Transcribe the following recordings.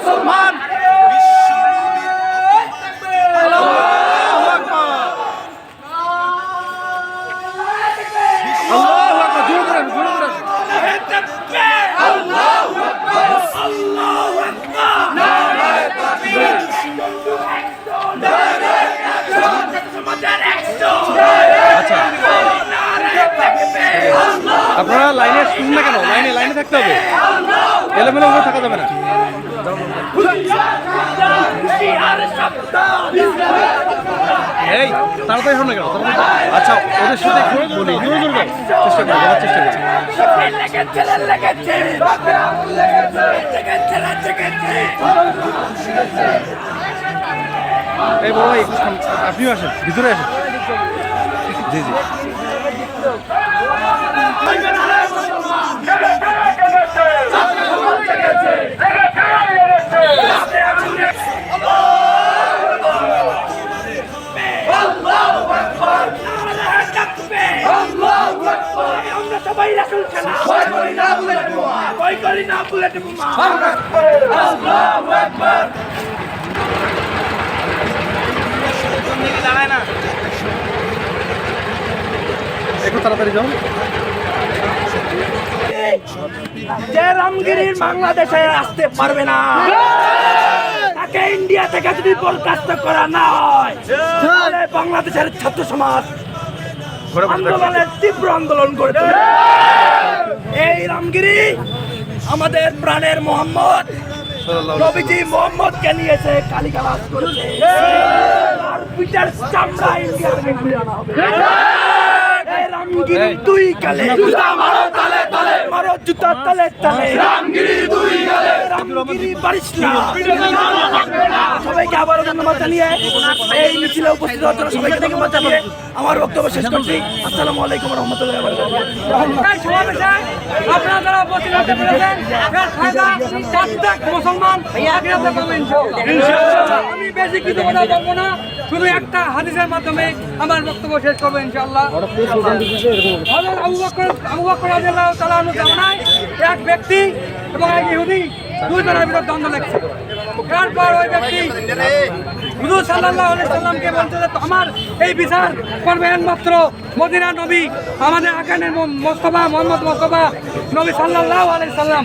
মুসলমান। আচ্ছা। আপনারা লাইনে শুনুন না কেন? লাইনে লাইনে থাকতে হবে। এলোমেলো থাকা যাবে না। এই তাড়াতাড়ি হন না কেন? তাড়াতাড়ি আচ্ছা আসেন ভিতরে আসেন। জি জি। সবাই রাসুল ছাড়া ভয় করি না বুলেট বোমা ভয় করি না বুলেট বোমা একটু তাড়াতাড়ি যাও। যে রামগিরির বাংলাদেশে আসতে পারবে না তাকে ইন্ডিয়া থেকে যদি বরখাস্ত করা না হয়। তাহলে বাংলাদেশের ছাত্র সমাজ। তীব্র আন্দোলন করে এই রামগিরি আমাদের প্রাণের মোহাম্মদ, নবীজি মোহাম্মদকে নিয়েছে কালিকালাস করেছে। আর পিটার চামড়া ইন্ডিয়ার হবে। রামগিরি দুই কালে জুতা মারো তালে তালে। মারো জুতা তালে তালে। রামগিরি দুই কালে রামগিরি পারিস না সবাইকে আবারও ধন্যবাদ জানিয়ে এই মিছিলে উপস্থিত হওয়ার জন্য সবাইকে ধন্যবাদ জানিয়ে আমার বক্তব্য শেষ করছি। আসসালামু আলাইকুম রহমতুল্লাহ আপনারা যারা উপস্থিত হতে পেরেছেন ফায়দা প্রত্যেক মুসলমান ইনশাআল্লাহ। আমি বেশি কিছু কথা বলব না। শুধু একটা হাদিসের মাধ্যমে আমার বক্তব্য শেষ করব আবু বকর আবু বকর জামানায় এক ব্যক্তি এবং এক ইহুদি দুইজনের ভিতর দ্বন্দ্ব লেগেছে। তারপর ওই ব্যক্তি হুজুর আলাইহি সাল্লামকে বলতে যে আমার এই বিচার করবেন মাত্র মদিনা নবী আমাদের আকানের মোস্তফা মোহাম্মদ মোস্তফা নবী সাল্লাল্লাহু আলাইহি সাল্লাম।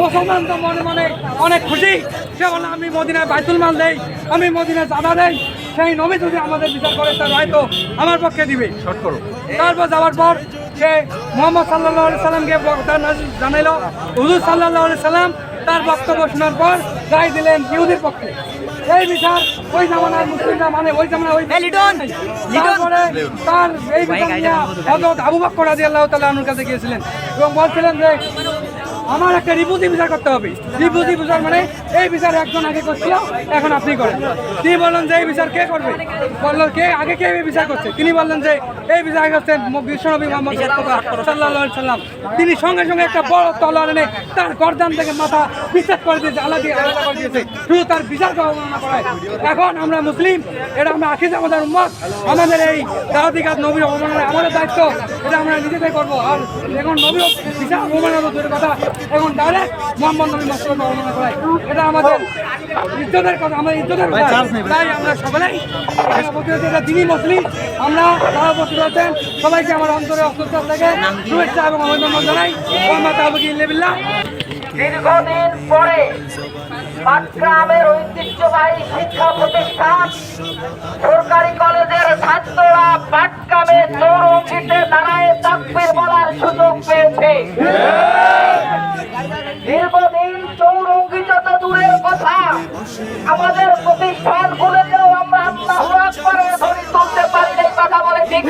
মুসলমান তো মনে মনে অনেক খুশি। সে বলে আমি মদিনায় বাইতুল মাল দেই আমি মদিনায় চাঁদা দেই সেই নবী যদি আমাদের বিচার করে তার হয়তো আমার পক্ষে দিবে। শর্ট করো। তারপর যাওয়ার পর সে মোহাম্মদ সাল্লাহ আলি সাল্লামকে জানাইল হুজুর সাল্লাহ আলি সাল্লাম তার বক্তব্য শোনার পর রায় দিলেন ইহুদির পক্ষে। এই বিচার ওই জামানার মুসলিমরা মানে ওই জামানা ওই তারপরে তার এই বিচার নিয়ে হযরত আবু বকর রাদিয়াল্লাহু তাআলা আনহুর কাছে গিয়েছিলেন এবং বলছিলেন যে আমার একটা রিপুজি বিচার করতে হবে। রিপুজি বিচার মানে এই বিচার একজন আগে করছিল এখন আপনি করেন। তিনি বললেন যে এই বিচার কে করবে? বললেন কে? আগে কে এই বিচার করছে? তিনি বললেন যে এই বিচার করছেন বিশ্বনবী মোহাম্মদ সাল্লাল্লাহু সাল্লাম। তিনি সঙ্গে সঙ্গে একটা বড় তলোয়ার এনে তার গর্দান থেকে মাথা বিচার করে দিয়েছে আলাদা আলাদা করে দিয়েছে। শুধু তার বিচার বর্ণনা করায় এখন আমরা মুসলিম এটা আমরা আখিজ আমাদের উম্মত। আমাদের এই দাওয়াতি কাজ নবীর অবমাননা আমাদের দায়িত্ব এটা আমরা নিজেদের করব। আর এখন নবী বিচার অবমাননা কথা এখন ডাইরেক্ট মোহাম্মদ নবী মোস্তফা অবমাননা করায়। এটা আমাদের ইজ্জতের কথা আমাদের ইজ্জতের কথা। তাই আমরা সকলেই এটা যিনি মুসলিম। আমরা যারা উপস্থিত সবাইকে আমার অন্তরে অস্তর থেকে শুভেচ্ছা এবং অভিনন্দন জানাই। মোহাম্মদ আবুকি দীর্ঘদিন পরে পাটগ্রামের ঐতিহ্যবাহী শিক্ষা প্রতিষ্ঠান সরকারি কলেজের ছাত্ররা পাটগ্রামে চৌরঙ্গিতে দাঁড়ায় তাকবির বলার সুযোগ পেয়েছে। দীর্ঘদিন চৌরঙ্গি দূরের কথা, আমাদের প্রতিষ্ঠানগুলোতেও আমরা আল্লাহু আকবরের ধ্বনি তুলতে পারি কথা বলে ঠিক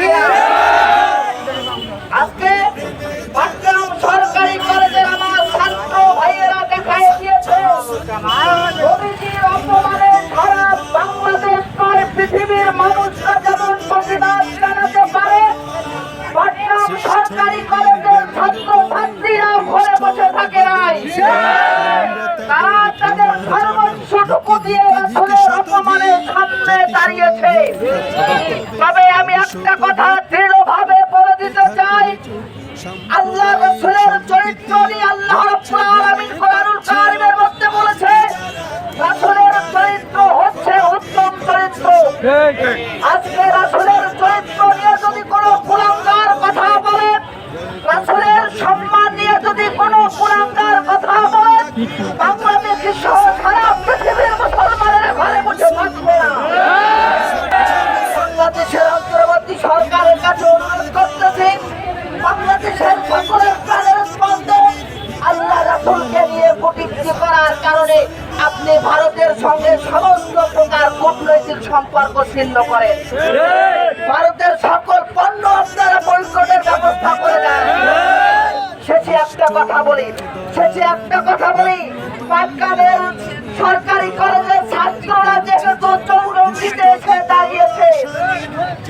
দাঁড়িয়েছে। তবে আমি একটা কথা দৃঢ়ভাবে বলে দিতে চাই। আল্লাহ রসুলের চরিত্র নিয়ে আল্লাহ রব্বুল কোরআনুল কারিমের মধ্যে বলেছে রাসূলের চরিত্র হচ্ছে উত্তম চরিত্র। আজকে রাসূল সঙ্গে সমস্ত প্রকার কূটনৈতিক সম্পর্ক ছিন্ন করেন ভারতের সকল পণ্য আপনারা বৈকটের ব্যবস্থা করে দেন শেষে একটা কথা বলি, শেষে একটা কথা বলি পাটকালের সরকারি কলেজের ছাত্ররা যেহেতু চৌরঙ্গিতে এসে দাঁড়িয়েছে,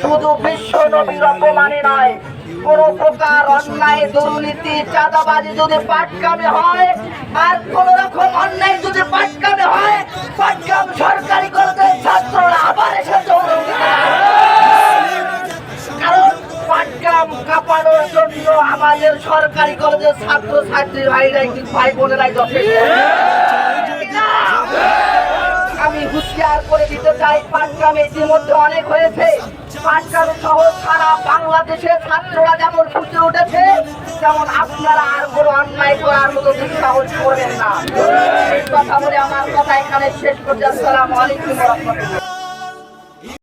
শুধু বিশ্ব নবীর অপমানে নয় কোন প্রকার অন্যায়, দুর্নীতি, চাঁদাবাজি যদি পাটকামে হয়, আর কোন রকম অন্যায় যদি পাটকামে হয় পাটকাম সরকারি কলেজের ছাত্ররা আবার এসে কারণ পাটগ্রাম কাঁপানোর জন্য আমাদের সরকারি কলেজের ছাত্র ছাত্রী ভাইরাই ভাই বোনেরাই আমি হুঁশিয়ার করে দিতে চাই, পাটগ্রামে ইতিমধ্যে অনেক হয়েছে। পাটগ্রাম সহ সারা বাংলাদেশের ছাত্ররা যেমন ফুটে উঠেছে যেমন আপনারা আর কোনো অন্যায় করার মতো দুঃসাহস করবেন না। কথা বলে আমার কথা এখানে শেষ করছি। আসসালামু আলাইকুম রহমতুল্লাহ।